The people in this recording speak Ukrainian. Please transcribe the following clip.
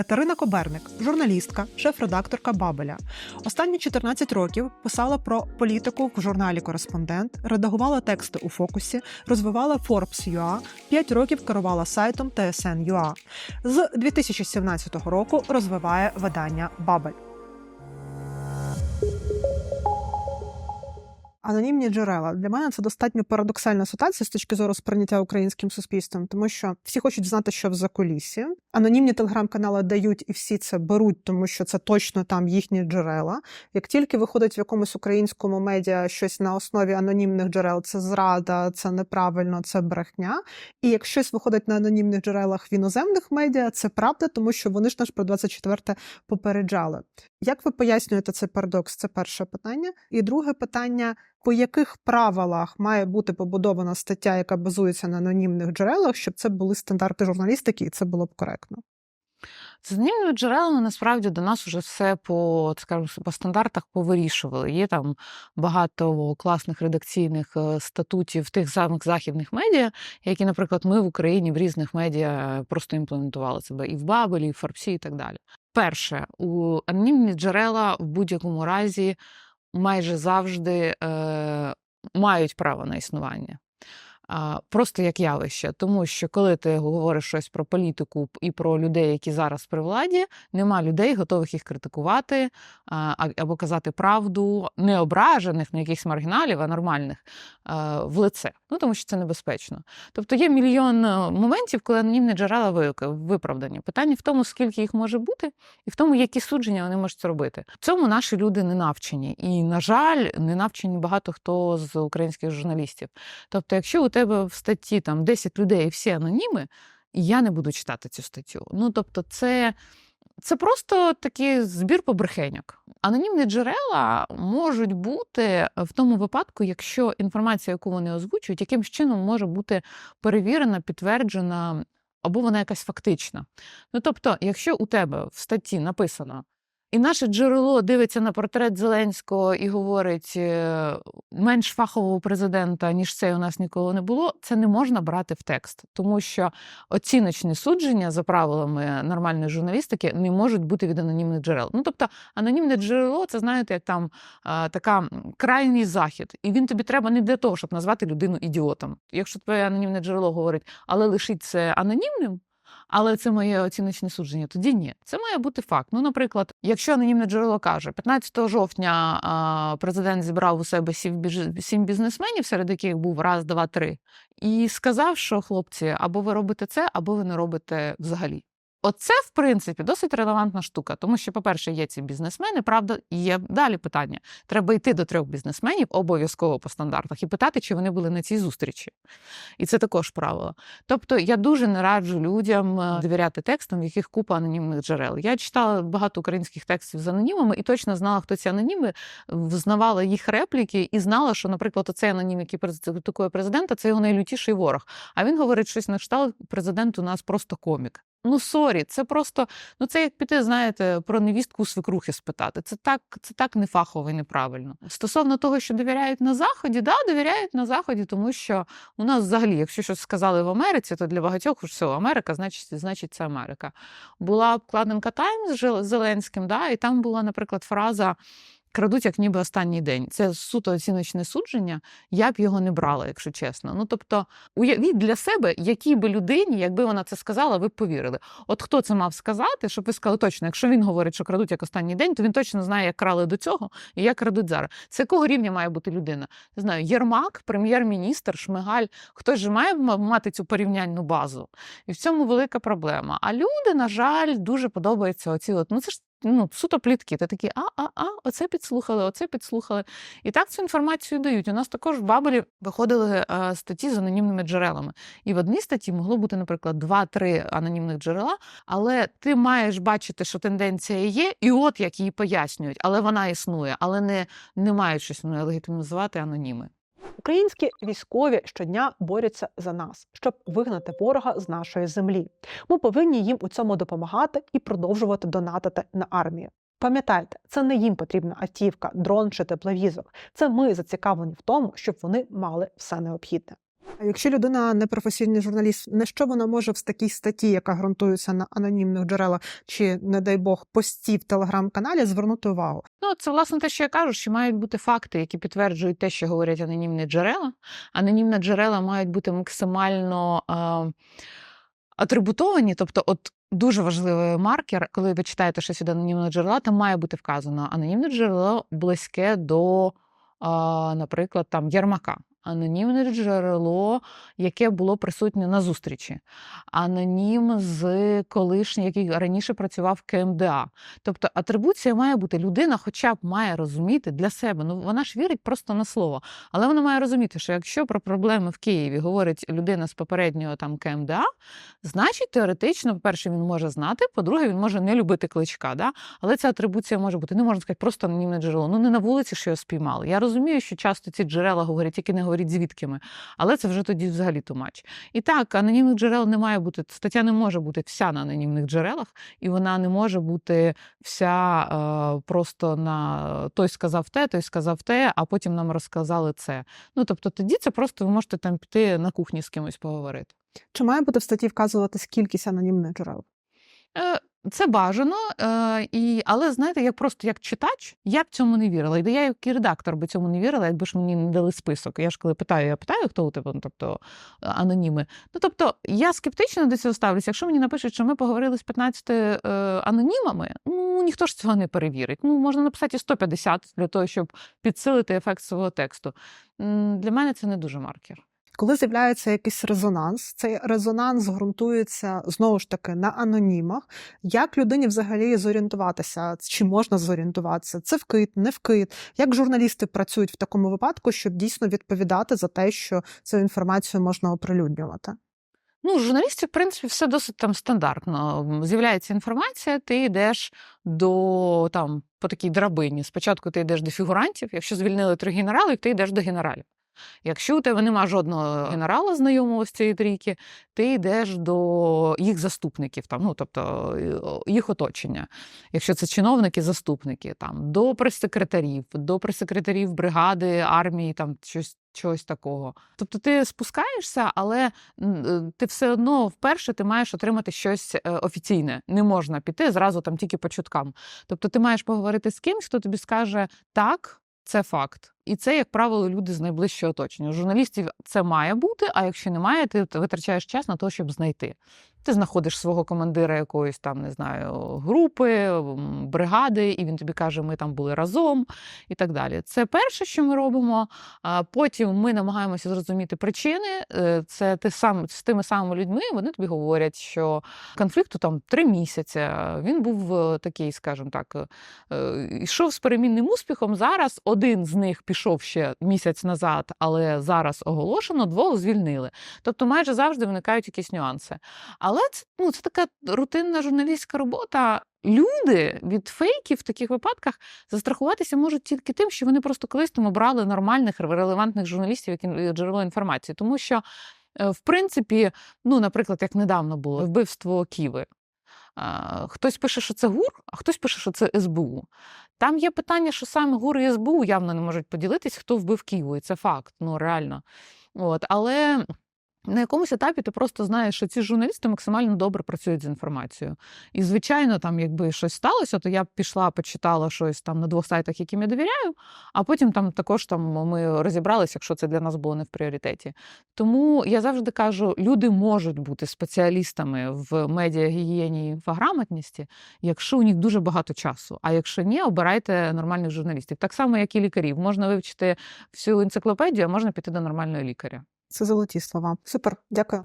Катерина Коберник, журналістка, шеф-редакторка Бабеля. Останні 14 років писала про політику в журналі Кореспондент, редагувала тексти у фокусі, розвивала Forbes.ua, 5 років керувала сайтом TSN.ua. З 2017 року розвиває видання Бабель. Анонімні джерела для мене це достатньо парадоксальна ситуація з точки зору сприйняття українським суспільством, тому що всі хочуть знати, що в закулісі. Анонімні телеграм-канали дають і всі це беруть, тому що це точно там їхні джерела. Як тільки виходить в якомусь українському медіа щось на основі анонімних джерел, це зрада, це неправильно, це брехня. І як щось виходить на анонімних джерелах в іноземних медіа, це правда, тому що вони ж наш про 24 попереджали. Як ви пояснюєте цей парадокс? Це перше питання. І друге питання: по яких правилах має бути побудована стаття, яка базується на анонімних джерелах, щоб це були стандарти журналістики, і це було б коректно? З анонімними джерелами насправді до нас уже все по, скажімо, по стандартах повирішували. Є там багато класних редакційних е, статутів тих самих західних медіа, які, наприклад, ми в Україні в різних медіа просто імплементували себе і в Бабелі, і в Форбсі, і так далі. Перше, у анонімні джерела в будь-якому разі майже завжди е, мають право на існування. Просто як явище, тому що коли ти говориш щось про політику і про людей, які зараз при владі, нема людей, готових їх критикувати або казати правду, не ображених, не якихось маргіналів, а нормальних в лице. Ну тому що це небезпечно. Тобто є мільйон е, моментів, коли анонімні джерела ви- виправдані. Питання в тому, скільки їх може бути, і в тому, які судження вони можуть робити. В цьому наші люди не навчені. І, на жаль, не навчені багато хто з українських журналістів. Тобто, якщо у тебе в статті там 10 людей, і всі аноніми, я не буду читати цю статтю. Ну тобто, це. Це просто такий збір побрехеньок. Анонімні джерела можуть бути в тому випадку, якщо інформація, яку вони озвучують, якимсь чином може бути перевірена, підтверджена, або вона якась фактична. Ну тобто, якщо у тебе в статті написано, і наше джерело дивиться на портрет Зеленського і говорить е, менш фахового президента, ніж це у нас ніколи не було, це не можна брати в текст, тому що оціночні судження за правилами нормальної журналістики не можуть бути від анонімних джерел. Ну тобто, анонімне джерело це знаєте, як там така крайній захід, і він тобі треба не для того, щоб назвати людину ідіотом. Якщо твоє анонімне джерело говорить, але лишить це анонімним. Але це моє оціночне судження. Тоді ні, це має бути факт. Ну, наприклад, якщо анонімне джерело каже, 15 жовтня президент зібрав у себе сім бізнесменів, серед яких був раз, два, три, і сказав, що хлопці, або ви робите це, або ви не робите взагалі. Оце, в принципі, досить релевантна штука, тому що, по-перше, є ці бізнесмени, правда, є далі питання. Треба йти до трьох бізнесменів обов'язково по стандартах і питати, чи вони були на цій зустрічі. І це також правило. Тобто я дуже не раджу людям е, довіряти текстам, в яких купа анонімних джерел. Я читала багато українських текстів з анонімами і точно знала, хто ці аноніми, взнавала їх репліки і знала, що, наприклад, оцей анонім, який критикує президента, це його найлютіший ворог. А він говорить щось на кшталт, президент у нас просто комік. Ну, сорі, це просто ну це як піти, знаєте, про невістку свекрухи спитати. Це так, це так нефахово і неправильно. Стосовно того, що довіряють на заході, да, довіряють на заході, тому що у нас взагалі, якщо щось сказали в Америці, то для багатьох все, Америка, значить, значить, це Америка. Була обкладинка Таймс з Зеленським, да, і там була, наприклад, фраза. Крадуть як ніби останній день. Це суто оціночне судження. Я б його не брала, якщо чесно. Ну тобто, уявіть для себе, якій би людині, якби вона це сказала, ви б повірили. От хто це мав сказати, щоб ви сказали точно, якщо він говорить, що крадуть як останній день, то він точно знає, як крали до цього і як крадуть зараз. Це якого рівня має бути людина? Не знаю, Єрмак, прем'єр-міністр, Шмигаль. Хтось же має мати цю порівняльну базу. І в цьому велика проблема. А люди, на жаль, дуже подобаються оці от, ну це ж. Ну, суто плітки. Ти такі, а, а, а, оце підслухали, оце підслухали. І так цю інформацію дають. У нас також в Бабелі виходили е, статті з анонімними джерелами. І в одній статті могло бути, наприклад, два-три анонімних джерела, але ти маєш бачити, що тенденція є, і от як її пояснюють, але вона існує, але не, не мають щось ну, легітимізувати аноніми. Українські військові щодня борються за нас, щоб вигнати ворога з нашої землі. Ми повинні їм у цьому допомагати і продовжувати донатити на армію. Пам'ятайте, це не їм потрібна автівка, дрон чи тепловізор. Це ми зацікавлені в тому, щоб вони мали все необхідне. А якщо людина не професійний журналіст, не що вона може в такій статті, яка ґрунтується на анонімних джерелах, чи, не дай Бог, пості в телеграм-каналі, звернути увагу? Ну, це власне те, що я кажу, що мають бути факти, які підтверджують те, що говорять анонімні джерела. Анонімні джерела мають бути максимально е, атрибутовані, тобто, от. Дуже важливий маркер, коли ви читаєте щось від анонімного джерела, там має бути вказано анонімне джерело близьке до, наприклад, там Єрмака. Анонімне джерело, яке було присутнє на зустрічі, анонім з колишнім, який раніше працював КМДА. Тобто атрибуція має бути людина, хоча б має розуміти для себе. Ну вона ж вірить просто на слово, але вона має розуміти, що якщо про проблеми в Києві говорить людина з попереднього там КМДА, значить теоретично, по-перше, він може знати, по-друге, він може не любити кличка. Да? Але ця атрибуція може бути. Не можна сказати, просто анонімне джерело. Ну не на вулиці, що його спіймали. Я розумію, що часто ці джерела говорять, тільки не говорять звідки ми, але це вже тоді взагалі тумач. І так, анонімних джерел не має бути. Стаття не може бути вся на анонімних джерелах, і вона не може бути вся е, просто на той сказав те, той сказав те, а потім нам розказали це. Ну тобто тоді це просто ви можете там піти на кухні з кимось поговорити. Чи має бути в статті вказуватись кількість анонімних джерел? Е, Це бажано, е, і, але знаєте, як просто як читач, я б цьому не вірила. І я як і редактор би цьому не вірила, якби ж мені не дали список. Я ж коли питаю, я питаю, хто у тебе, ну, тобто е, аноніми. Ну тобто я скептично до цього ставлюся. Якщо мені напишуть, що ми поговорили з 15 е, анонімами, ну ніхто ж цього не перевірить. Ну можна написати і 150 для того, щоб підсилити ефект свого тексту. Для мене це не дуже маркер. Коли з'являється якийсь резонанс, цей резонанс ґрунтується знову ж таки на анонімах. Як людині взагалі зорієнтуватися? Чи можна зорієнтуватися? Це вкид, не вкид? Як журналісти працюють в такому випадку, щоб дійсно відповідати за те, що цю інформацію можна оприлюднювати? Ну, журналістів, в принципі, все досить там стандартно. З'являється інформація, ти йдеш до там по такій драбині. Спочатку ти йдеш до фігурантів. Якщо звільнили три генералів, ти йдеш до генералів. Якщо у тебе нема жодного генерала знайомого з цієї трійки, ти йдеш до їх заступників, там, ну тобто е, їх оточення. Якщо це чиновники, заступники, там до прес-секретарів, до прес-секретарів бригади, армії, там щось. Чогось такого. Тобто ти спускаєшся, але е, ти все одно вперше ти маєш отримати щось е, офіційне. Не можна піти зразу там тільки по чуткам. Тобто ти маєш поговорити з кимсь, хто тобі скаже так, це факт. І це, як правило, люди з найближчого оточення. У журналістів це має бути, а якщо немає, ти витрачаєш час на те, щоб знайти. Ти знаходиш свого командира якоїсь там, не знаю, групи, бригади, і він тобі каже, ми там були разом і так далі. Це перше, що ми робимо. Потім ми намагаємося зрозуміти причини. Е, Це ти сам з тими самими людьми. Вони тобі говорять, що конфлікту там три місяці. Він був е, такий, скажімо так, е, йшов з перемінним успіхом. Зараз один з них пішов ще місяць назад, але зараз оголошено, двох звільнили. Тобто, майже завжди виникають якісь нюанси. Але це, ну, це така рутинна журналістська робота. Люди від фейків в таких випадках застрахуватися можуть тільки тим, що вони просто колись там обрали нормальних релевантних журналістів, як джерело інформації. Тому що, е, в принципі, ну, наприклад, як недавно було вбивство Ківи. Хтось пише, що це ГУР, а хтось пише, що це СБУ. Там є питання, що саме ГУР і СБУ явно не можуть поділитись, хто вбив Києву, і це факт, ну реально. От, але на якомусь етапі ти просто знаєш, що ці журналісти максимально добре працюють з інформацією. І, звичайно, там, якби щось сталося, то я б пішла, почитала щось там на двох сайтах, яким я довіряю, а потім там також там ми розібралися, якщо це для нас було не в пріоритеті. Тому я завжди кажу, люди можуть бути спеціалістами в медіагігієні і інфограмотності, якщо у них дуже багато часу. А якщо ні, обирайте нормальних журналістів. Так само, як і лікарів. Можна вивчити всю енциклопедію, а можна піти до нормального лікаря. Це золоті слова. Супер, дякую.